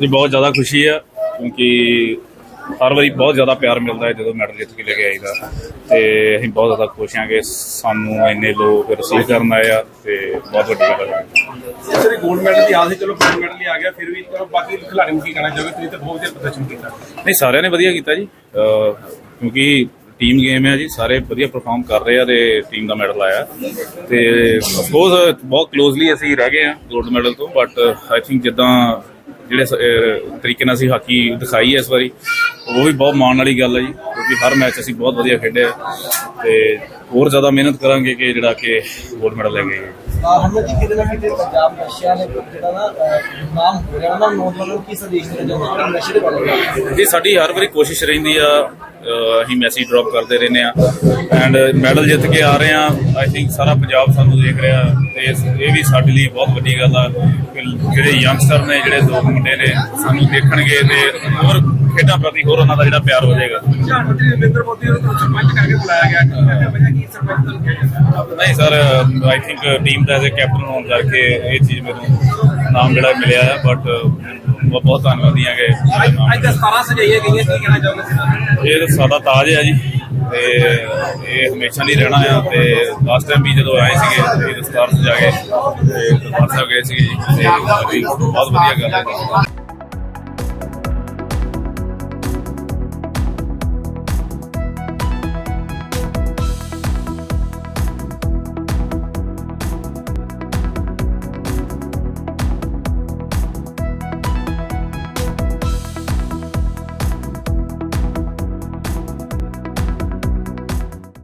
ਜੀ ਬਹੁਤ ਜ਼ਿਆਦਾ ਖੁਸ਼ੀ ਆ ਕਿਉਂਕਿ ਹਰ ਵਾਰੀ ਬਹੁਤ ਜ਼ਿਆਦਾ ਪਿਆਰ ਮਿਲਦਾ ਹੈ ਜਦੋਂ ਮੈਡਲ ਜਿੱਤ ਕੇ ਲੈ ਕੇ ਆਈਦਾ। ਤੇ ਅਸੀਂ ਬਹੁਤ ਜ਼ਿਆਦਾ ਖੁਸ਼ ਹਾਂ ਕਿ ਸਾਨੂੰ ਇੰਨੇ ਲੋਕ ਰਿਸੀਵ ਕਰਨ ਆਏ ਆ ਤੇ ਬਹੁਤ ਵੱਡੀ ਗੱਲ ਹੈ ਡ ਮੈਡਲ ਦੀ ਆਸ ਸੀ ਚਲੋ 골ਡ ਮੈਡਲ ਹੀ ਆ ਗਿਆ ਫਿਰ ਵੀ ਚਲੋ ਬਾਕੀ ਖਿਡਾਰੀ ਨੂੰ ਕੀ ਕਹਿਣਾ ਚਾਹੋਗੇ? ਤੁਸੀਂ ਤਾਂ ਬਹੁਤ ਵਧੀਆ ਪ੍ਰਦਰਸ਼ਨ ਕੀਤਾ। ਨਹੀਂ ਸਾਰਿਆਂ ਨੇ ਵਧੀਆ ਕੀਤਾ ਜੀ। ਕਿਉਂਕਿ ਟੀਮ ਗੇਮ ਹੈ ਜੀ ਸਾਰੇ ਵਧੀਆ ਪਰਫਾਰਮ ਕਰ ਰਹੇ ਆ ਤੇ ਟੀਮ ਦਾ ਮੈਡਲ ਆਇਆ। ਤੇ ਆਫ ਬਹੁਤ ਕਲੋਜ਼ਲੀ ਅਸੀਂ ਰਹਿ ਗਏ ਆ ਗੋਲਡ ਮੈਡਲ ਤੋਂ ਬਟ ਆਈ ਥਿੰਕ ਜਿੱਦਾਂ ਜਿਹੜੇ ਤਰੀਕੇ ਨਾਲ ਅਸੀਂ ਹਾਕੀ ਦਿਖਾਈ ਹੈ ਇਸ ਵਾਰੀ ਉਹ ਵੀ ਬਹੁਤ ਮਾਣ ਵਾਲੀ ਗੱਲ ਹੈ ਜੀ ਕਿਉਂਕਿ ਹਰ ਮੈਚ ਅਸੀਂ ਬਹੁਤ ਵਧੀਆ ਖੇਡਿਆ ਤੇ ਹੋਰ ਜ਼ਿਆਦਾ ਮਿਹਨਤ ਕਰਾਂਗੇ ਕਿ ਜਿਹੜਾ ਕਿ ਗੋਲਡ ਮੈਡਲ ਲੈ ਗਏ ਹਰਮਨ ਜੀ ਕਿਤੇ ਨਾ ਕਿਤੇ ਪੰਜਾਬ ਨਸ਼ਿਆਂ ਨੇ ਜਿਹੜਾ ਨਾ ਨਾਮ ਹੋ ਰਿਹਾ ਨਾ ਨੌਜਵਾਨਾਂ ਨੂੰ ਕੀ ਸੰਦੇਸ਼ ਦੇਣਾ ਚਾਹੁੰਦੇ ਨਸ਼ੇ ਦੇ ਬਾਰੇ? ਜੀ ਸਾਡੀ ਹਰ ਵਾਰੀ ਕੋਸ਼ਿਸ਼ ਰਹਿੰਦੀ ਆ ਅਸੀਂ ਮੈਸੇਜ ਡ੍ਰੌਪ ਕਰਦੇ ਰਹਿੰਦੇ ਆ ਐਂਡ ਮੈਡਲ ਜਿੱਤ ਕੇ ਆ ਰਹੇ ਆ ਆਈ ਥਿੰਕ ਸਾਰਾ ਪੰਜਾਬ ਸਾਨੂੰ ਦੇਖ ਰਿਹਾ ਤੇ ਇਹ ਵੀ ਸਾਡੇ ਲਈ ਬਹੁਤ ਵੱਡੀ ਗੱਲ ਆ ਕਿ ਜਿਹੜੇ ਯੰਗਸਟਰ ਨੇ ਜਿਹੜੇ ਦੋ ਮੁੰਡੇ ਨੇ ਸਾਨੂੰ ਦੇਖਣਗੇ ਤੇ ਹੋਰ ਖੇਡਾਂ ਪ੍ਰਤੀ ਹੋਰ ਉਹਨਾਂ ਦਾ ਜਿਹੜਾ ਪਿਆਰ ਹੋ ਜਾਏਗਾ। ਪ੍ਰਧਾਨ ਮੰਤਰੀ ਨਰਿੰਦਰ ਮੋਦੀ ਨੂੰ ਸਰਪੰਚ ਕਰਕੇ ਬੁਲਾਇਆ ਗਿਆ। ਕੀ ਕਹਿੰਦੇ ਵਜ੍ਹਾ ਕੀ ਸਰਪੰਚ ਨੂੰ ਕਿਹਾ ਜਾਂਦਾ ਨਹੀਂ ਸਰ ਆਈ ਥਿੰਕ ਟੀਮ ਦਾ ਐਜ਼ ਅ ਕੈਪਟਨ ਹੋਣ ਕਰਕੇ ਇਹ ਚੀਜ਼ ਮੈਨੂੰ ਨਾਮ ਜਿਹੜਾ ਮਿਲਿਆ ਹੈ ਬਟ ਬਹੁਤ ਬਹੁਤ ਧੰਨਵਾਦੀ ਹਾਂ ਕਿ ਅੱਜ ਅੱਜ ਦਸਤਾਰਾਂ ਸਜਾਈਆਂ ਗਈਆਂ ਕੀ ਕਹਿਣਾ ਚਾਹੋਗੇ? ਇਹ ਤਾਂ ਸਾਡਾ ਤਾਜ ਹੈ ਜੀ। ਤੇ ਇਹ ਹਮੇਸ਼ਾ ਨਹੀਂ ਰਹਿਣਾ ਆ। ਤੇ ਲਾਸਟ ਟਾਈਮ ਵੀ ਜਦੋਂ ਆਏ ਸੀਗੇ ਇਹ ਦਸਤਾਰ ਸਜਾ ਕੇ ਤੇ ਦਰਬਾਰ ਸਾਹਿਬ ਗਏ ਸੀਗੇ ਜੀ। ਤੇ ਬਹੁਤ ਵਧੀਆ ਗੱਲ ਹੈ।